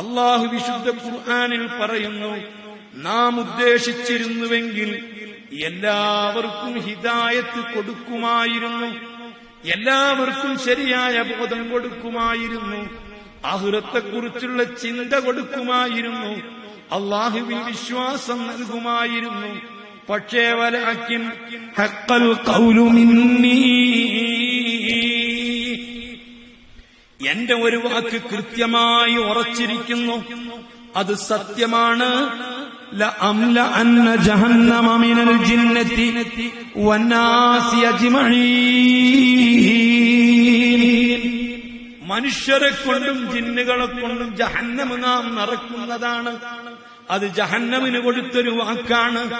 അള്ളാഹു വിശുദ്ധ ഖുർആാനിൽ പറയുന്നു നാം ഉദ്ദേശിച്ചിരുന്നുവെങ്കിൽ എല്ലാവർക്കും ഹിതായത്ത് കൊടുക്കുമായിരുന്നു. എല്ലാവർക്കും ശരിയായ ബോധം കൊടുക്കുമായിരുന്നു. അഹുറത്തെക്കുറിച്ചുള്ള ചിന്ത കൊടുക്കുമായിരുന്നു. അള്ളാഹുവിൽ വിശ്വാസം നൽകുമായിരുന്നു. പക്ഷേ വലാക്കിൻ ഹക്കൽ ഖൗലു എന്റെ ഒരു വാക്ക് കൃത്യമായി ഉറച്ചിരിക്കുന്നു. അത് സത്യമാണ്. മനുഷ്യരെ കൊണ്ടും ജിന്നുകളെ കൊണ്ടും ജഹന്നമ നാം നടക്കുന്നതാണ് അത് ജഹന്നമിന് കൊടുത്തൊരു വാക്കാണ്.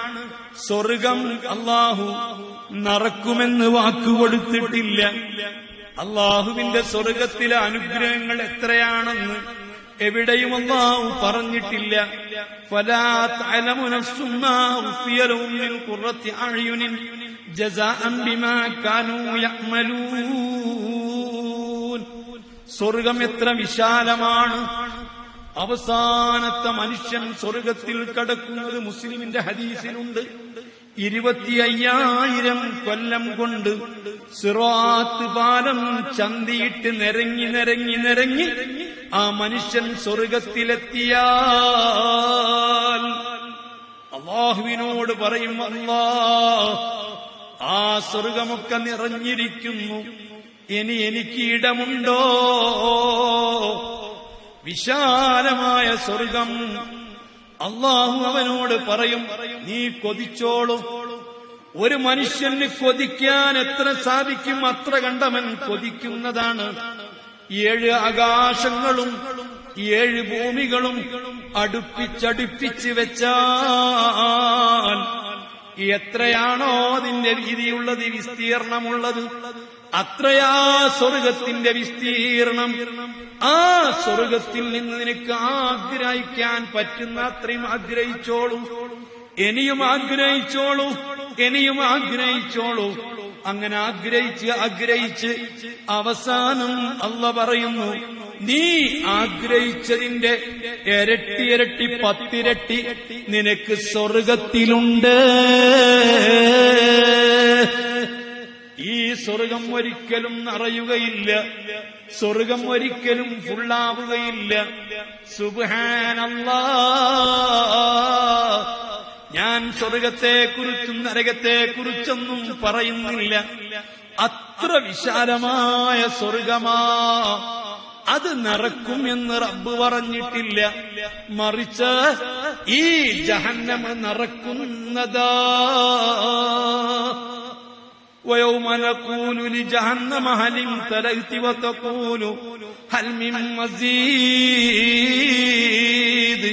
സ്വർഗം അള്ളാഹു നറക്കുമെന്ന് വാക്ക് കൊടുത്തിട്ടില്ല. അള്ളാഹുവിന്റെ സ്വർഗത്തിലെ അനുഗ്രഹങ്ങൾ എത്രയാണെന്ന് എവിടെയും അള്ളാഹു പറഞ്ഞിട്ടില്ല. സ്വർഗം എത്ര വിശാലമാണ്. അവസാനത്തെ മനുഷ്യൻ സ്വർഗത്തിൽ കടക്കുന്നത് മുസ്ലിമിന്റെ ഹദീസിലുണ്ട്. ഇരുപത്തി അയ്യായിരം കൊല്ലം കൊണ്ട് സിറാത്ത് പാലം ചന്തിയിട്ട് നിരങ്ങി നിരങ്ങി നിരങ്ങി ആ മനുഷ്യൻ സ്വർഗത്തിലെത്തിയാൽ അള്ളാഹുവിനോട് പറയും അള്ളാ ആ സ്വർഗമൊക്കെ നിറഞ്ഞിരിക്കുന്നു. ഇനി എനിക്ക് ഇടമുണ്ടോ? വിശാലമായ സ്വർഗം അള്ളാഹു അവനോട് പറയും നീ കൊതിച്ചോളും. ഒരു മനുഷ്യന് കൊതിക്കാൻ എത്ര സാധിക്കും അത്ര കണ്ടവൻ കൊതിക്കുന്നതാണ്. ഏഴ് ആകാശങ്ങളും ഏഴ് ഭൂമികളും അടുപ്പിച്ചടുപ്പിച്ച് വെച്ചാൽ എത്രയാണോ അതിന്റെ വീതിയുള്ളത് വിസ്തീർണമുള്ളത്. അത്രയാ സ്വർഗത്തിന്റെ വിസ്തീർണം. ആ സ്വർഗത്തിൽ നിന്ന് നിനക്ക് ആഗ്രഹിക്കാൻ പറ്റുന്ന അത്രയും ആഗ്രഹിച്ചോളൂ. ഇനിയും ആഗ്രഹിച്ചോളൂ. ഇനിയും ആഗ്രഹിച്ചോളൂ. അങ്ങനെ ആഗ്രഹിച്ച് ആഗ്രഹിച്ച് അവസാനം അല്ല പറയുന്നു നീ ആഗ്രഹിച്ചതിന്റെ ഇരട്ടി ഇരട്ടി പത്തിരട്ടി നിനക്ക് സ്വർഗത്തിലുണ്ട്. സ്വർഗം ഒരിക്കലും നിറയുകയില്ല. സ്വർഗം ഒരിക്കലും ഫുള്ളാവുകയില്ല സുബാനല്ലാ ഞാൻ സ്വർഗത്തെക്കുറിച്ചും നരകത്തെക്കുറിച്ചൊന്നും പറയുന്നില്ല. അത്ര വിശാലമായ സ്വർഗമാ. അത് നിറക്കും എന്ന് റബ്ബ് പറഞ്ഞിട്ടില്ല. മറിച്ച് ഈ ജഹന്നമ നിറക്കുന്നതാ. ويوم نقول لجهنم هل امتلأت وتقول هل من مزيد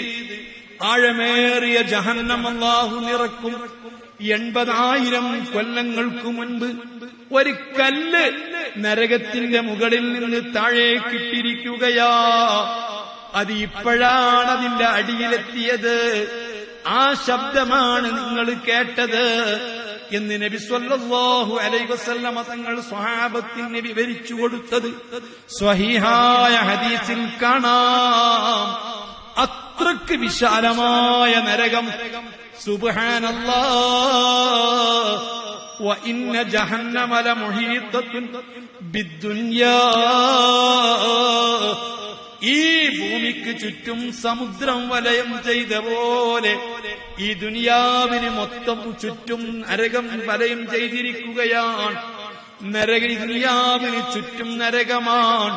ആഴമേറിയ ജഹന്നം അല്ലാഹു നിറക്കും എൺപതായിരം കൊല്ലങ്ങൾക്ക് മുൻപ് ഒരു കല്ല് നരകത്തിന്റെ മുകളിൽ നിന്ന് താഴേക്കിട്ടിരിക്കുകയാ അത് ഇപ്പോഴാണ് അതിന്റെ അടിയിലെത്തിയത് ആ ശബ്ദമാണ് നിങ്ങൾ കേട്ടത് എന്ന് നബി സ്വല്ലല്ലാഹു അലൈഹി വസല്ലമ തങ്ങൾ സ്വഹാബത്തിന് വിവരിച്ചു കൊടുത്തത് സ്വഹീഹായ ഹദീസിൽ കാണാം അത്രക്ക് വിശാലമായ നരകം സുബ്ഹാനല്ലാ وإن جهنم لمحيطة بالدنيا ഈ ഭൂമിക്ക് ചുറ്റും സമുദ്രം വലയം ചെയ്ത പോലെ ഈ ദുനിയാവിന് മൊത്തം ചുറ്റും നരകം വലയം ചെയ്തിരിക്കുകയാണ്. നരക ദുനിയാവിന് ചുറ്റും നരകമാണ്.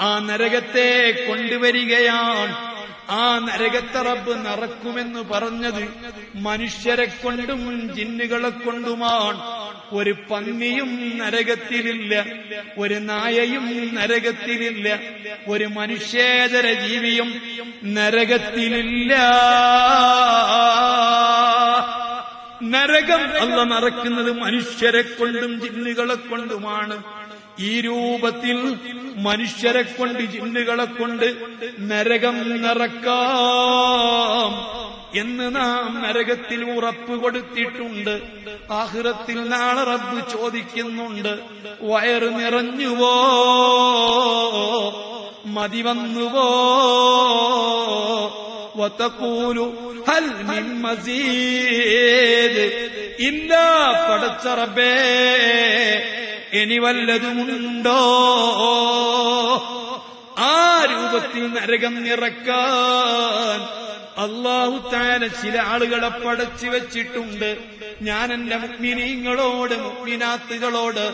ആ നരകത്തെ കൊണ്ടുവരികയാണ്. ആ നരകത്തെ റബ്ബ് നിറക്കുമെന്ന് പറഞ്ഞത് മനുഷ്യരെ കൊണ്ടും ജിന്നുകളെ കൊണ്ടുമാണ്. ഒരു പന്നിയും നരകത്തിലില്ല ഒരു നായയും നരകത്തിലില്ല ഒരു മനുഷ്യേതര ജീവിയും നരകത്തിലില്ല. നരകം അല്ല നടക്കുന്നത് മനുഷ്യരെ കൊണ്ടും ജിന്നുകളെ കൊണ്ടുമാണ്. ഈ രൂപത്തിൽ മനുഷ്യരെ കൊണ്ട് ജിന്നുകളെ കൊണ്ട് നരകം നിറക്കാം എന്ന് നാം നരകത്തിൽ ഉറപ്പ് കൊടുത്തിട്ടുണ്ട്. ആഹ്റത്തിൽ നാളെ റബ്ബ് ചോദിക്കുന്നുണ്ട്. വയറ് നിറഞ്ഞുവോ? മതി വന്നുവോ? വത്തക്കൂലു ഹൽ മിൻ മസീദ്. ഇല്ല പടച്ച റബ്ബേ ഇനി വല്ലതുമുണ്ടോ? ആ രൂപത്തിൽ നരകം നിറക്കാൻ അള്ളാഹു താന ചില ആളുകളെ പടച്ചു വെച്ചിട്ടുണ്ട്. ഞാൻ എന്റെ മുഗ്മിനീങ്ങളോട് മുഗ്മിനാത്തുകളോട്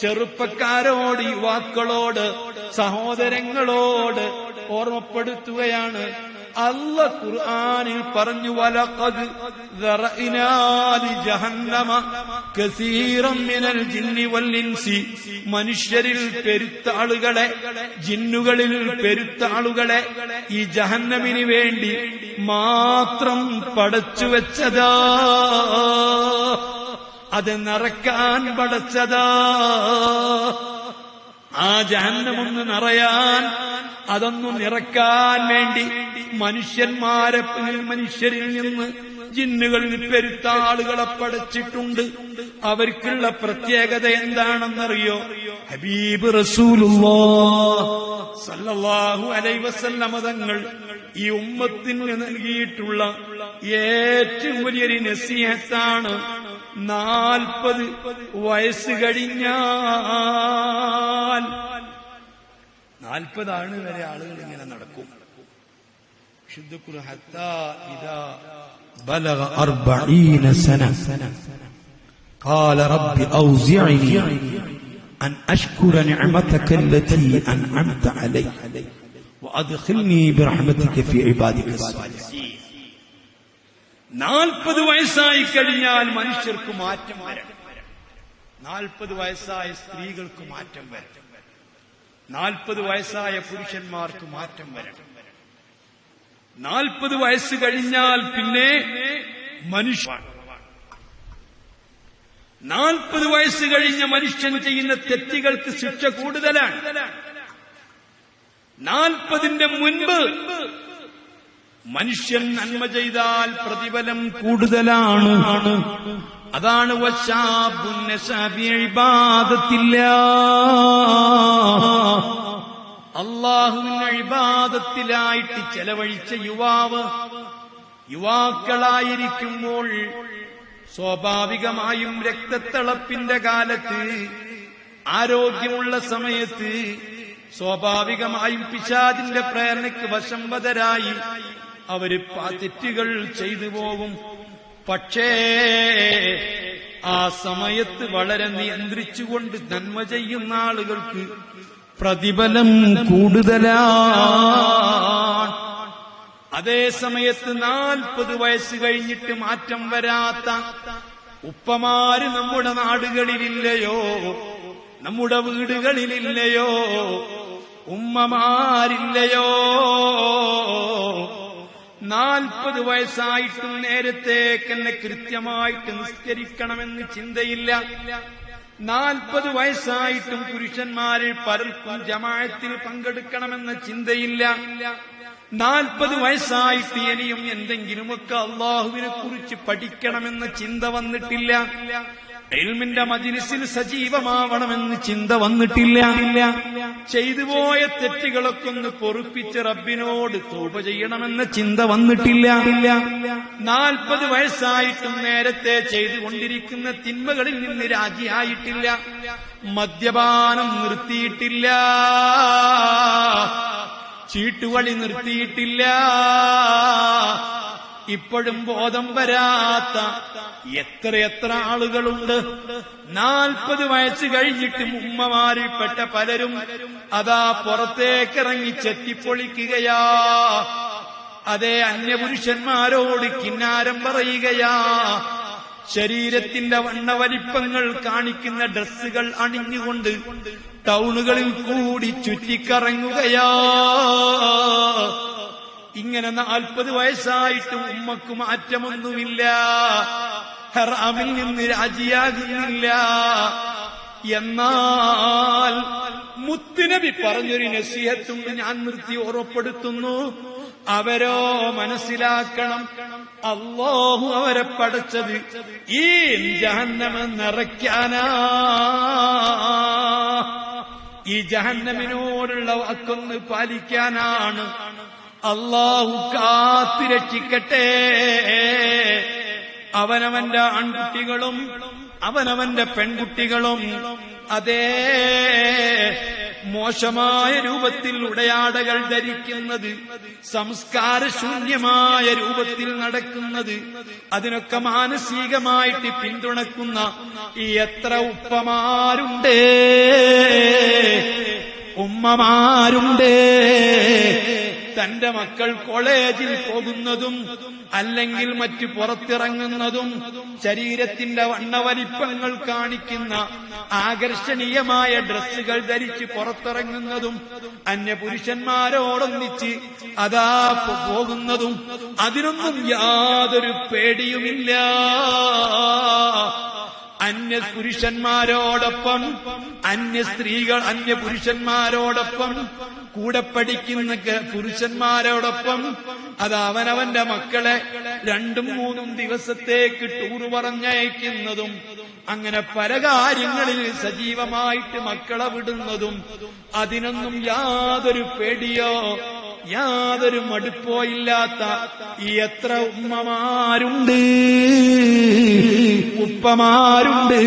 ചെറുപ്പക്കാരോട് യുവാക്കളോട് സഹോദരങ്ങളോട് ഓർമ്മപ്പെടുത്തുകയാണ്. അല്ല ഖുർആാനിൽ പറഞ്ഞു വലക്കത് ദറഇനാ ജഹന്നമ കസീറം മിനൽ ജിന്നി വല്ലിൻസി മനുഷ്യരിൽ പെരുത്ത ആളുകളെ ജിന്നുകളിൽ പെരുത്ത ആളുകളെ ഈ ജഹന്നമിന് വേണ്ടി മാത്രം പടച്ചു വെച്ചതാ. അത് നിറക്കാൻ പടച്ചതാ. ആ ജഹന്നമൊന്ന് നിറയാൻ അതൊന്നു നിറക്കാൻ വേണ്ടി മനുഷ്യന്മാരെ മനുഷ്യരിൽ നിന്ന് ജിന്നുകളിൽ പെരുത്ത ആളുകളെ പടച്ചിട്ടുണ്ട്. അവർക്കുള്ള പ്രത്യേകത എന്താണെന്നറിയോ? ഹബീബ് സല്ലല്ലാഹു അലൈ വസല്ലമ തങ്ങൾ ഈ ഉമ്മത്തിന് നൽകിയിട്ടുള്ള ഏറ്റവും വലിയൊരു നസീഹത്താണ് നാൽപ്പത് വയസ്സ് കഴിഞ്ഞാൽ നാൽപ്പതാണ് വരെ ആളുകൾ ഇങ്ങനെ നടക്കും ശുദ്ധക്കുറ ഹത്താ ഇതാ بلغ أربعين سنة قال رب أوزعني أن أشكر نعمتك التي أنعمت علي وأدخلني برحمتك في عبادك الصالحين നാൽപ്പത് വയസ്സായി കഴിഞ്ഞാൽ മനുഷ്യർക്ക് മാറ്റം വരണം നാൽപ്പത് വയസ്സായ സ്ത്രീകൾക്ക് മാറ്റം വരണം നാൽപ്പത് വയസ്സായ പുരുഷന്മാർക്ക് മാറ്റം വരണം. നാൽപ്പത് വയസ്സ് കഴിഞ്ഞാൽ പിന്നെ മനുഷ്യ നാൽപ്പത് വയസ്സ് കഴിഞ്ഞ മനുഷ്യൻ ചെയ്യുന്ന തെറ്റുകൾക്ക് ശിക്ഷ കൂടുതലാണ്. നാൽപ്പതിന്റെ മുൻപ് മനുഷ്യൻ നന്മ ചെയ്താൽ പ്രതിഫലം കൂടുതലാണ്. അതാണ് വശാബുന്നില്ല അള്ളാഹുവിന്റെ ഇബാദത്തിലായിട്ട് ചെലവഴിച്ച യുവാവ് യുവാക്കളായിരിക്കുമ്പോൾ സ്വാഭാവികമായും രക്തത്തിളപ്പിന്റെ കാലത്ത് ആരോഗ്യമുള്ള സമയത്ത് സ്വാഭാവികമായും പിശാദിന്റെ പ്രേരണയ്ക്ക് വശംവതരായി അവർ തെറ്റുകൾ ചെയ്തു പോകും. പക്ഷേ ആ സമയത്ത് വളരെ നിയന്ത്രിച്ചുകൊണ്ട് നന്മ ചെയ്യുന്ന ആളുകൾക്ക് പ്രതിഫലം കൂടുതലാണ്. അതേ സമയത്ത് നാൽപ്പത് വയസ്സ് കഴിഞ്ഞിട്ട് മാറ്റം വരാത്ത ഉപ്പമാര് നമ്മുടെ നാടുകളിലില്ലയോ? നമ്മുടെ വീടുകളിലില്ലയോ? ഉമ്മമാരില്ലയോ? നാൽപ്പത് വയസ്സായിട്ടും നേരത്തേക്ക് എന്നെ കൃത്യമായിട്ട് നിസ്കരിക്കണമെന്ന് ചിന്തയില്ല. നാൽപ്പത് വയസ്സായിട്ടും പുരുഷന്മാരിൽ പലർക്കും ജമായത്തിൽ പങ്കെടുക്കണമെന്ന ചിന്തയില്ല. നാൽപ്പത് വയസ്സായിട്ട് ഇനിയും എന്തെങ്കിലുമൊക്കെ അള്ളാഹുവിനെ കുറിച്ച് പഠിക്കണമെന്ന ചിന്ത വന്നിട്ടില്ല. എൽമിന്റെ മജിലിസിൽ സജീവമാവണമെന്ന് ചിന്ത വന്നിട്ടില്ല. ചെയ്തു പോയ തെറ്റുകളൊക്കെ ഒന്ന് പൊറുപ്പിച്ച് റബ്ബിനോട് തോപ ചെയ്യണമെന്ന ചിന്ത വന്നിട്ടില്ല. നാൽപ്പത് വയസ്സായിട്ടും നേരത്തെ ചെയ്തുകൊണ്ടിരിക്കുന്ന തിന്മകളിൽ നിന്ന് രാജിയായിട്ടില്ല. മദ്യപാനം നിർത്തിയിട്ടില്ല. ചീട്ടുകളി നിർത്തിയിട്ടില്ല. ഇപ്പോഴും ബോധം വരാത്ത എത്രയെത്ര ആളുകളുണ്ട്. നാൽപ്പത് വയസ്സ് കഴിഞ്ഞിട്ടും ഉമ്മമാരിൽപ്പെട്ട പലരും അതാ പുറത്തേക്കിറങ്ങി ചെത്തിപ്പൊളിക്കുകയാ. അതേ അന്യപുരുഷന്മാരോട് കിന്നാരം പറയുകയാ. ശരീരത്തിന്റെ വണ്ണവലിപ്പങ്ങൾ കാണിക്കുന്ന ഡ്രസ്സുകൾ അണിഞ്ഞുകൊണ്ട് ടൗണുകളിൽ കൂടി ചുറ്റിക്കറങ്ങുകയാ. ഇങ്ങനെ നാൽപ്പത് വയസ്സായിട്ടും ഉമ്മക്ക് മാറ്റമൊന്നുമില്ല ഹറാമിൽ നിന്ന് രാജിയാകുന്നില്ല. എന്നാൽ മുത്തുനബി പറഞ്ഞൊരു നസീഹത്തുണ്ട് ഞാൻ നിർത്തി ഓർമ്മപ്പെടുത്തുന്നു. അവരോ മനസ്സിലാക്കണം. അള്ളാഹു അവരെ പടച്ചത് ഈ ജഹന്നമ നിറയ്ക്കാനാ. ഈ ജഹന്നമിനോടുള്ള വാക്കൊന്ന് പാലിക്കാനാണ്. അള്ളാഹു കാത്തിരക്ഷിക്കട്ടെ. അവനവന്റെ ആൺകുട്ടികളും അവനവന്റെ പെൺകുട്ടികളും അതേ മോശമായ രൂപത്തിൽ ഉടയാടകൾ ധരിക്കുന്നത് സംസ്കാരശൂന്യമായ രൂപത്തിൽ നടക്കുന്നത് അതിനൊക്കെ മാനസികമായിട്ട് പിന്തുണക്കുന്ന ഈ എത്ര ഉപ്പമാരുണ്ട് ഉമ്മമാരുണ്ട്. തന്റെ മക്കൾ കോളേജിൽ പോകുന്നതും അല്ലെങ്കിൽ മറ്റ് പുറത്തിറങ്ങുന്നതും ശരീരത്തിന്റെ വണ്ണവലിപ്പങ്ങൾ കാണിക്കുന്ന ആകർഷണീയമായ ഡ്രസ്സുകൾ ധരിച്ച് പുറത്തിറങ്ങുന്നതും അന്യപുരുഷന്മാരോടൊന്നിച്ച് അതാ പോകുന്നതും അതിനൊന്നും യാതൊരു പേടിയുമില്ല. അന്യ പുരുഷന്മാരോടൊപ്പം അന്യ സ്ത്രീകൾ അന്യ പുരുഷന്മാരോടൊപ്പം കൂടെ പഠിക്കുന്ന പുരുഷന്മാരോടൊപ്പം അത് അവനവന്റെ മക്കളെ രണ്ടും മൂന്നും ദിവസത്തേക്ക് ടൂർ പറഞ്ഞയക്കുന്നതും അങ്ങനെ പല കാര്യങ്ങളിൽ സജീവമായിട്ട് മക്കളെ വിടുന്നതും അതിനൊന്നും യാതൊരു പേടിയോ യാതൊരു മടുപ്പോ ഇല്ലാത്ത ഈ എത്ര ഉമ്മമാരുണ്ട് ഉപ്പമാരുണ്ട്.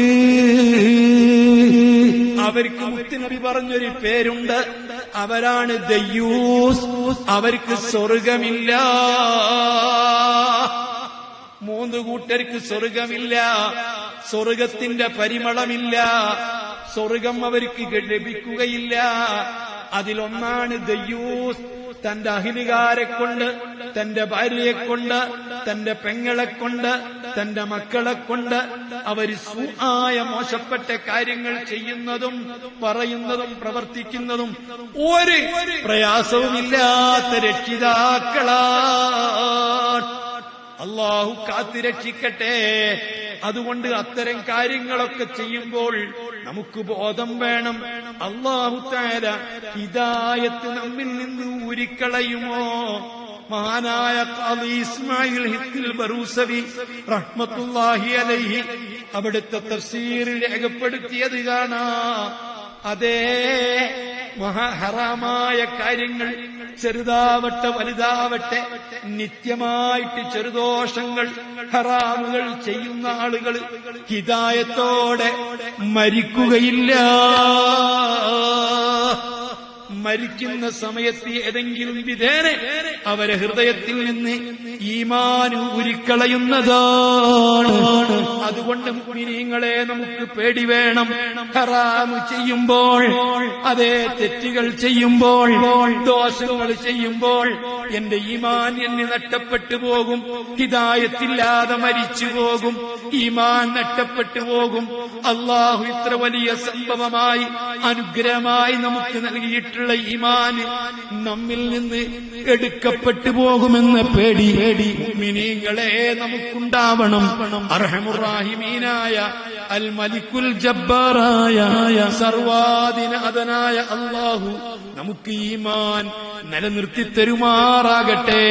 അവർക്ക് മുത്തുനബി പറഞ്ഞൊരു പേരുണ്ട്. അവരാണ് ദയ്യൂസ്. അവർക്ക് സ്വർഗമില്ല. മൂന്ന് കൂട്ടർക്ക് സ്വർഗമില്ല. സ്വർഗത്തിന്റെ പരിമളമില്ല. സ്വർഗം അവർക്ക് ലഭിക്കുകയില്ല. അതിലൊന്നാണ് ദയ്യൂസ്. തന്റെ അഹിലുകാരെ കൊണ്ട് തന്റെ ഭാര്യയെ കൊണ്ട് തന്റെ പെങ്ങളെ കൊണ്ട് തന്റെ മക്കളെ കൊണ്ട് അവർ സുആയ മോശപ്പെട്ട കാര്യങ്ങൾ ചെയ്യുന്നതും പറയുന്നതും പ്രവർത്തിക്കുന്നതും ഒരു പ്രയാസവുമില്ലാത്ത രക്ഷിതാക്കളാ. അള്ളാഹു കാത്തിരക്ഷിക്കട്ടെ അതുകൊണ്ട് അത്തരം കാര്യങ്ങളൊക്കെ ചെയ്യുമ്പോൾ നമുക്ക് ബോധം വേണം. അള്ളാഹു താര ഹിദായത്ത് നമ്മിൽ നിന്ന് ഊരിക്കളയുമോ? മഹാനായ അലി ഇസ്മായിൽ ഹിത്തിൽ ബറൂസവി റഹ്മത്തുല്ലാഹി അലൈഹി അവിടുത്തെ തഫ്സീറിൽ രേഖപ്പെടുത്തിയത് കാണാ അതേ മഹാഹറാമായ കാര്യങ്ങൾ ചെറുതാവട്ടെ വലുതാവട്ടെ നിത്യമായിട്ട് ചെറുദോഷങ്ങൾ ഹറാമുകൾ ചെയ്യുന്ന ആളുകൾ ഹിതായത്തോടെ മരിക്കുകയില്ല. മരിക്കുന്ന സമയത്ത് ഏതെങ്കിലും വിധേനെ അവരെ ഹൃദയത്തിൽ നിന്ന് ഈമാൻ ഉരുക്കളയുന്നതാണ് അതുകൊണ്ട് മുഅ്മിനീങ്ങളെ നമുക്ക് പേടി വേണം. ഹറാമ് ചെയ്യുമ്പോൾ അതേ തെറ്റുകൾ ചെയ്യുമ്പോൾ ദോഷങ്ങൾ ചെയ്യുമ്പോൾ എന്റെ ഈമാൻ എന്നെ നഷ്ടപ്പെട്ടു പോകും. ഹിതായത്തില്ലാതെ മരിച്ചു പോകും. ഈമാൻ നഷ്ടപ്പെട്ടു പോകും. അള്ളാഹു ഇത്ര വലിയ സംഭവമായി അനുഗ്രഹമായി നമുക്ക് നൽകിയിട്ടുള്ള ഇമാൻ നമ്മിൽ നിന്ന് എടുക്കപ്പെട്ടു പോകുമെന്ന പേടി പേടി മിനിങ്ങളെ നമുക്കുണ്ടാവണം. അർഹമുറാഹിമീനായ അൽ മലിക്കുൽ ജബ്ബാറായ സർവാദിനാഥനായ അള്ളാഹു നമുക്ക് ഈമാൻ നിലനിർത്തി തരുമാറാകട്ടെ.